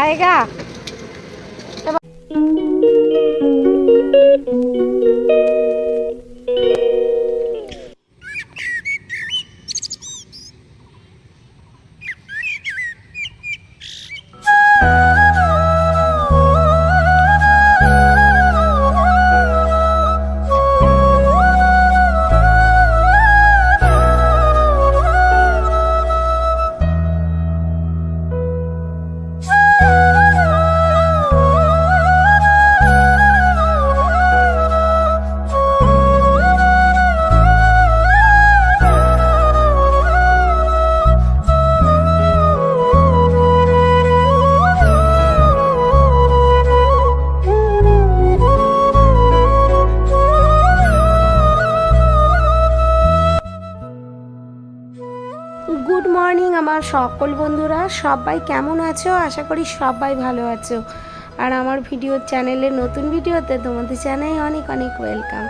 来一个 morning, আমার সকল বন্ধুরা, সবাই কেমন আছো? আশা করি সবাই ভালো আছো। আর আমার ভিডিও চ্যানেলে নতুন ভিডিওতে তোমাদের জানাই অনেক অনেক ওয়েলকাম।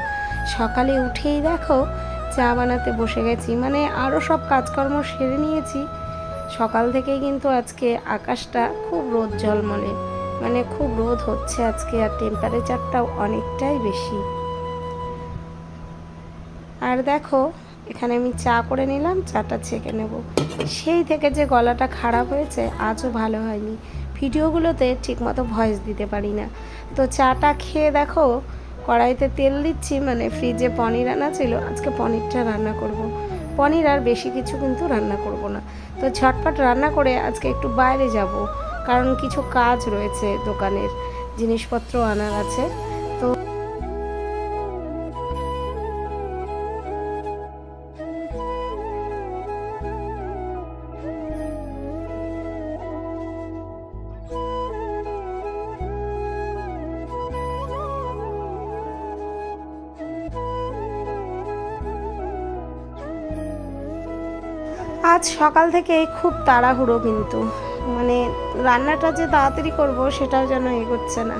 সকালে উঠেই দেখো, চা বানাতে বসে গেছি। মানে আরও সব কাজকর্ম সেরে নিয়েছি। সকাল থেকেই কিন্তু আজকে আকাশটা খুব রোদ ঝলমলে। মানে খুব রোদ হচ্ছে আজকে, আর টেম্পারেচারটাও অনেকটাই বেশি। আর দেখো এখানে আমি চা করে নিলাম, চাটা ছেঁকে নেব। সেই থেকে যে গলাটা খারাপ হয়েছে, আজও ভালো হয়নি। ভিডিওগুলোতে ঠিকমতো ভয়েস দিতে পারি না। তো চাটা খেয়ে দেখো, কড়াইতে তেল দিচ্ছি মানে ফ্রিজে পনির আনা ছিল, আজকে পনিরটা রান্না করব। পনির আর বেশি কিছু কিন্তু রান্না করব না। তো ঝটপট রান্না করে আজকে একটু বাইরে যাব, কারণ কিছু কাজ রয়েছে দোকানের, জিনিসপত্র আনার আছে। আজ সকাল থেকে খুব তাড়াহুড়ো কিন্তু। মানে রান্নাটা যে তাড়াতাড়ি করব সেটাও যেন এগোচ্ছে না।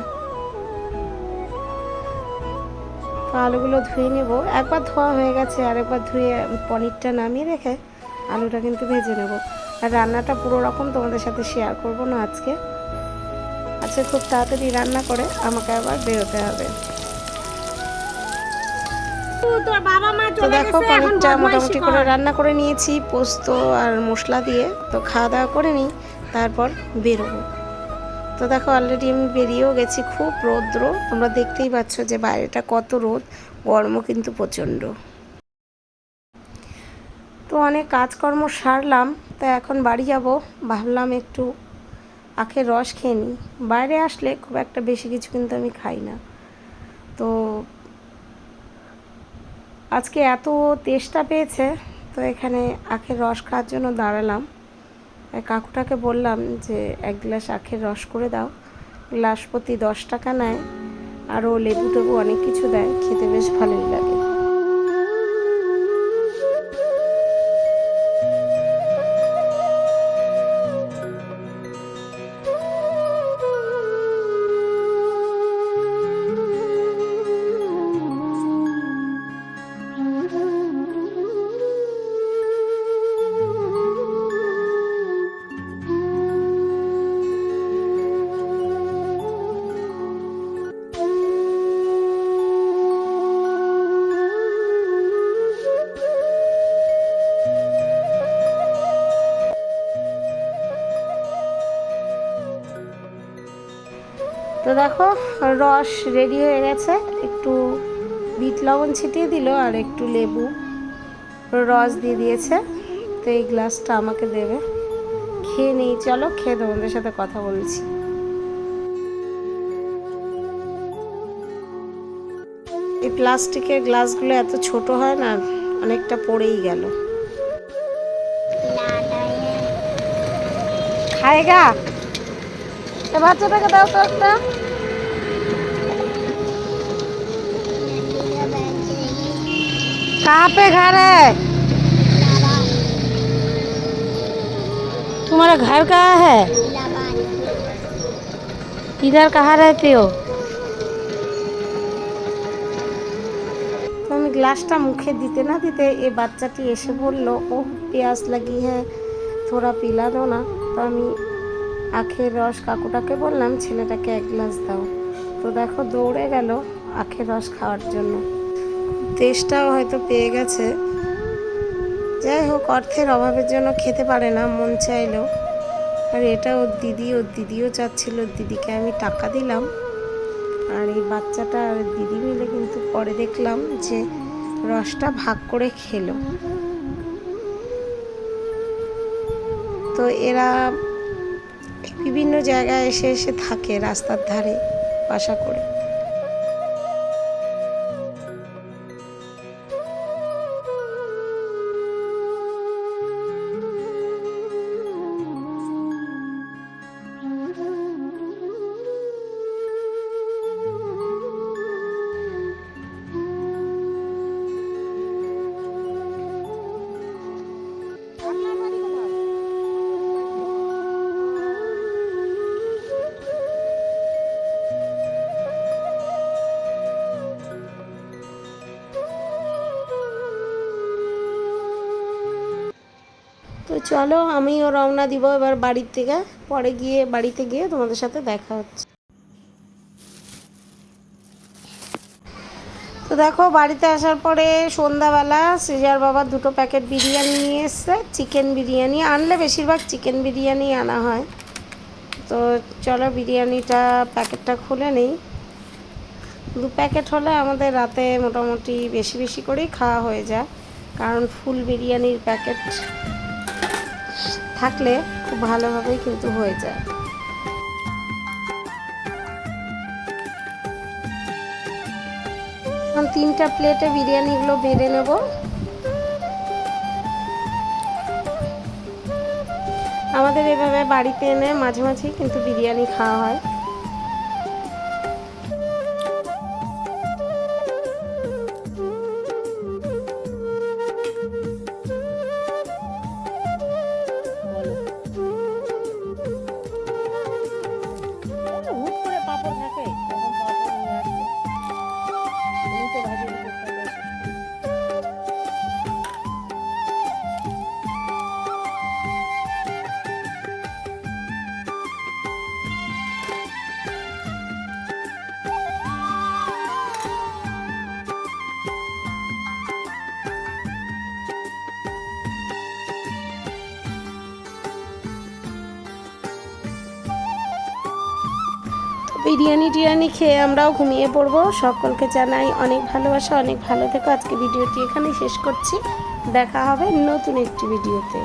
আলুগুলো ধুয়ে নেব। একবার ধোয়া হয়ে গেছে আর একবার ধুয়ে পনিরটা নামিয়ে রেখে আলুটা কিন্তু ভেজে নেব। আর রান্নাটা পুরো রকম তোমাদের সাথে শেয়ার করব না আজকে। আজকে খুব তাড়াতাড়ি রান্না করে আমাকে আবার বেরোতে হবে। তো দেখো পনিরটা মোটামুটি করে রান্না করে নিয়েছি পোস্ত আর মশলা দিয়ে। তো খাওয়া দাওয়া করে নিই তারপর বেরোবো। তো দেখো অলরেডি আমি বেরিয়েও গেছি খুব রৌদ্র। তোমরা দেখতেই পাচ্ছ যে বাইরেটা কত রোদ গরমও কিন্তু প্রচণ্ড। তো অনেক কাজকর্ম সারলাম তা এখন বাড়ি যাব। ভাবলাম একটু আখের রস খেয়ে নিই। বাইরে আসলে খুব একটা বেশি কিছু কিন্তু আমি খাই না। তো আজকে এত তেষ্টা পেয়েছে, তো এখানে আখের রস খাওয়ার জন্য দাঁড়ালাম। কাকুটাকে বললাম যে, এক গ্লাস আখের রস করে দাও। গ্লাস প্রতি দশ টাকা নেয় আরও লেবু টেবু অনেক কিছু দেয়, খেতে বেশ ভালোই লাগে। তো দেখো, রস রেডি হয়ে গেছে। একটু বিট লবণ ছিটিয়ে দিল আর একটু লেবু রস দিয়ে দিয়েছে। তো এই গ্লাসটা আমাকে দেবে। খেয়ে নেই, চলো খেয়ে তোমাদের সাথে কথা বলছি। এই প্লাস্টিকের গ্লাসগুলো এত ছোট হয় না, অনেকটা পড়েই গেল। খায়গা বাচ্চাটাকে দাও তো একটা। कहाँ पे घर है तुम्हारा घर कहाँ है इधर कहाँ रहते हो তো আমি গ্লাসটা মুখে দিতে না দিতে এই বাচ্চাটি এসে বলল ও পেঁয়াজ লাগি হ্যাঁ থোড়া পিলা দো না তো আমি আখের রস কাকুটাকে বললাম ছেলেটাকে এক গ্লাস দাও তো দেখো দৌড়ে গেল আখের রস খাওয়ার জন্য তেষ্টাও হয়তো পেয়ে গেছে। যাই হোক, অর্থের অভাবের জন্য খেতে পারে না, মন চাইলেও। আর এটা ওর দিদি, ওর দিদিও চাচ্ছিল দিদিকে আমি টাকা দিলাম। আর এই বাচ্চাটা আর দিদি মিলে কিন্তু পরে দেখলাম যে রসটা ভাগ করে খেলো। তো এরা বিভিন্ন জায়গায় এসে এসে থাকে রাস্তার ধারে বাসা করে। তো চলো আমিও রওনা দিব এবার বাড়ির থেকে। পরে গিয়ে বাড়িতে গিয়ে তোমাদের সাথে দেখা হচ্ছে। তো দেখো, বাড়িতে আসার পরে সন্ধ্যাবেলা সিজার বাবা দুটো প্যাকেট বিরিয়ানি নিয়ে এসছে, চিকেন বিরিয়ানি। আনলে বেশিরভাগ চিকেন বিরিয়ানি আনা হয়। তো চলো বিরিয়ানিটা, প্যাকেটটা খুলে নেই। দু প্যাকেট হলে আমাদের রাতে মোটামুটি বেশি বেশি করেই খাওয়া হয়ে যায়। কারণ ফুল বিরিয়ানির প্যাকেট থাকলে খুব ভালোভাবেই কিন্তু হয়ে যায়। এখন তিনটা প্লেটে বিরিয়ানিগুলো বেড়ে নেব। আমাদের এভাবে বাড়িতে এনে মাঝে মাঝেই কিন্তু বিরিয়ানি খাওয়া হয়। বিরিয়ানি টিরিয়ানি খেয়ে আমরাও ঘুমিয়ে পড়ব। সকলকে জানাই অনেক ভালোবাসা, অনেক ভালো থেকো। আজকে ভিডিওটি এখানেই শেষ করছি। দেখা হবে নতুন একটি ভিডিওতে।